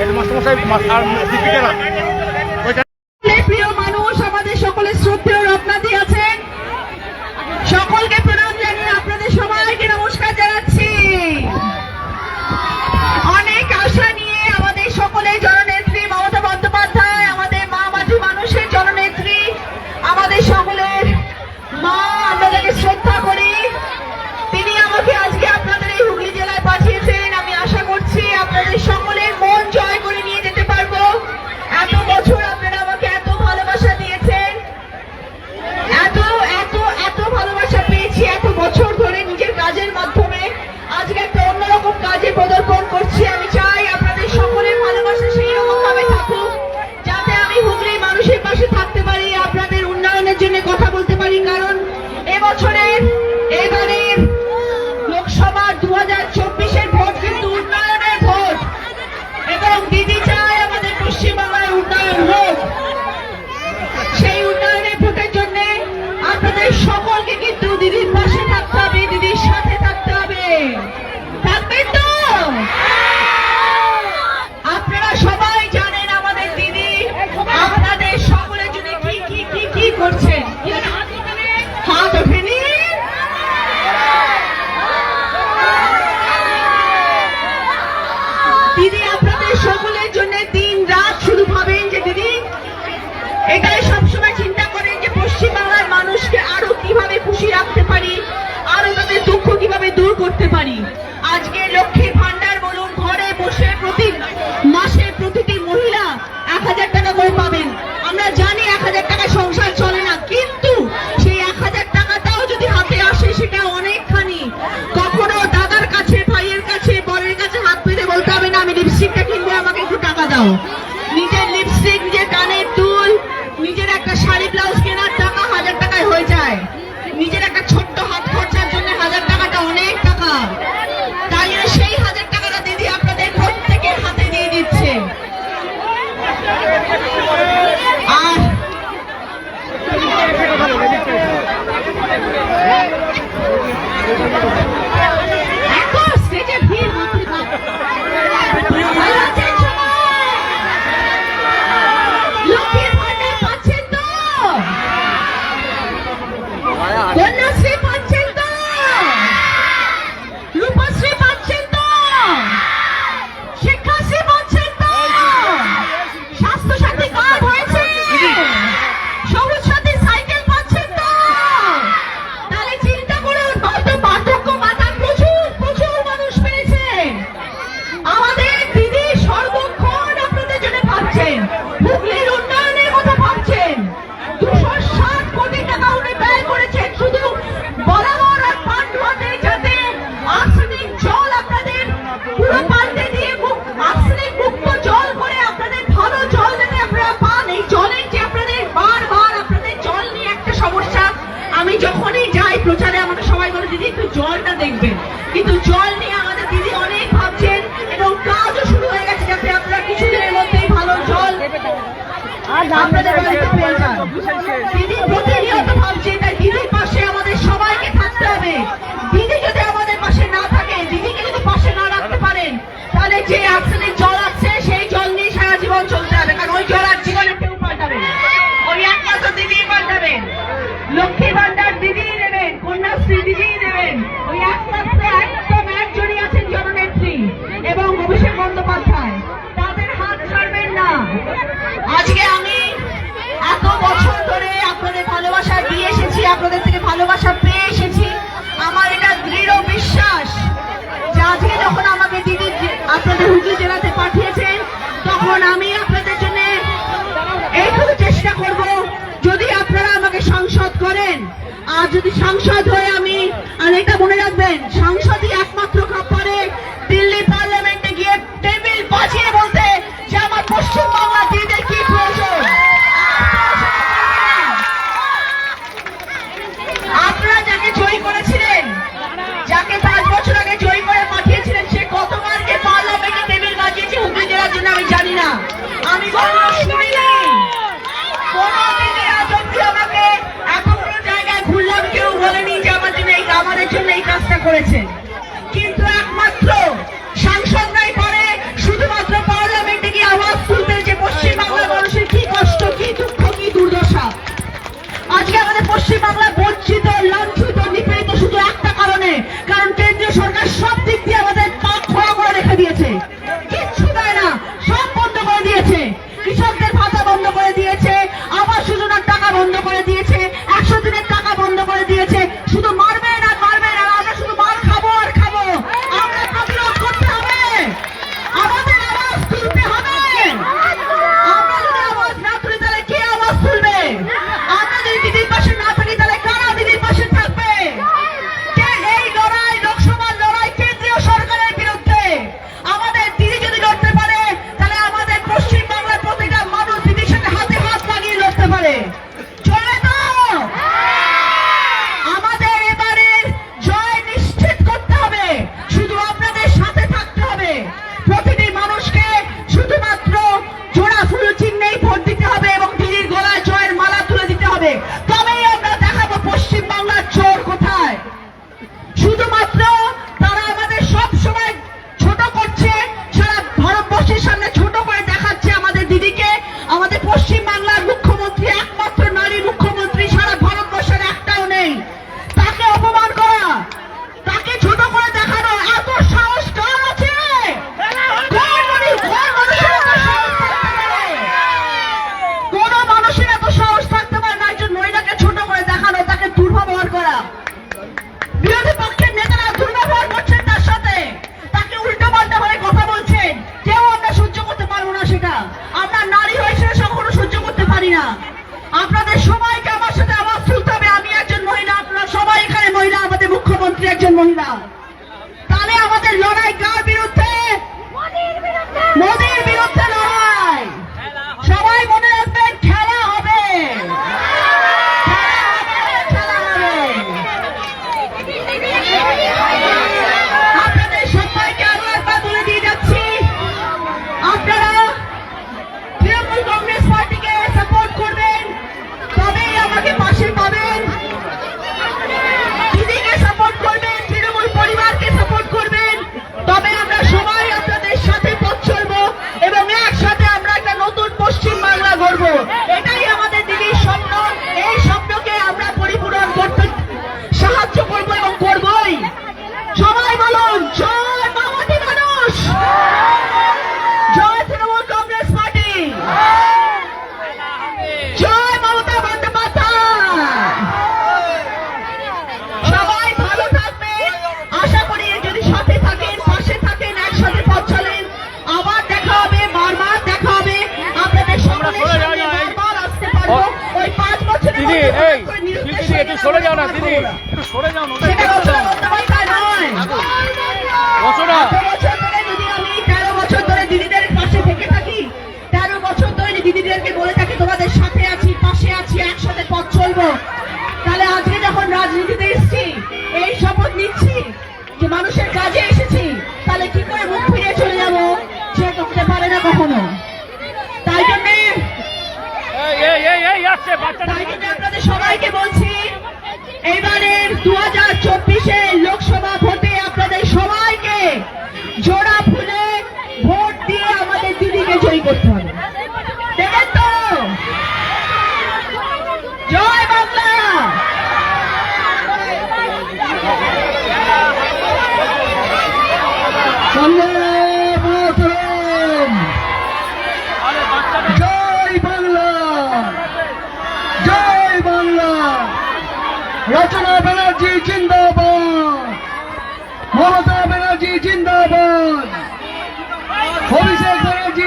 Headmaster মশাই আর সিপিকেরা দিদির পাশে থাকতে হবে দিদির সাথে রাখতে পারি, আরও তাদের দুঃখ কীভাবে দূর করতে পারি? আজকে লক্ষ্মী ভান্ডার বলুন, ঘরে বসে প্রতি মাসে প্রতিটি মহিলা এক হাজার টাকা করে পাবেন। আমরা জানি এক হাজার টাকা সংসার চলে না, কিন্তু সেই এক হাজার টাকাটাও যদি হাতে আসে, সেটা অনেকখানি। কখনো দাদার কাছে, ভাইয়ের কাছে, বরের কাছে হাত পেতে বলতে হবে, না, আমি লিপস্টিকটা কিনবো, আমাকে একটু টাকা দাও। Did it? আপনাদের থেকে ভালোবাসা পেয়ে এসেছি। আমার এটা দৃঢ় বিশ্বাস। যে আজকে যখন আমাকে দিদি আপনাদের হুগলি জেলাতে পাঠিয়েছেন, তখন আমি আপনাদের জন্য এইটুকু চেষ্টা করব, যদি আপনারা আমাকে সংসদ করেন। আর যদি সংসদ হয়ে আমি, আর এটা মনে রাখবেন, সংসদই একমাত্র খাপ পরে করেছে কিন্তু একমাত্র সাংসদরাই পারে শুধুমাত্র পার্লামেন্টে গিয়ে আওয়াজ তুলতে যে পশ্চিমবাংলার মানুষের কি কষ্ট, কি দুঃখ, কি দুর্দশা। আজকে আমাদের পশ্চিমবাংলা বঞ্চিত, লাঞ্ছিত না তাহলে আমাদের লড়াই কার বিরুদ্ধে। মোদীর বিরুদ্ধে লড়াই। সবাই মনে দিদি এই দিদি একটু সরে যাও না দিদি। একটু সরে যাও বছরা দিদিদেরকে বলে থাকি তোমাদের সাথে আছি পাশে আছি একসাথে পথ চলবো। তাহলে আজকে যখন রাজনীতিতে 多加 রচনা ব্যানার্জি জিন্দাবাদ মমতা ব্যানার্জি জিন্দাবাদ অভিষেক ব্যানার্জি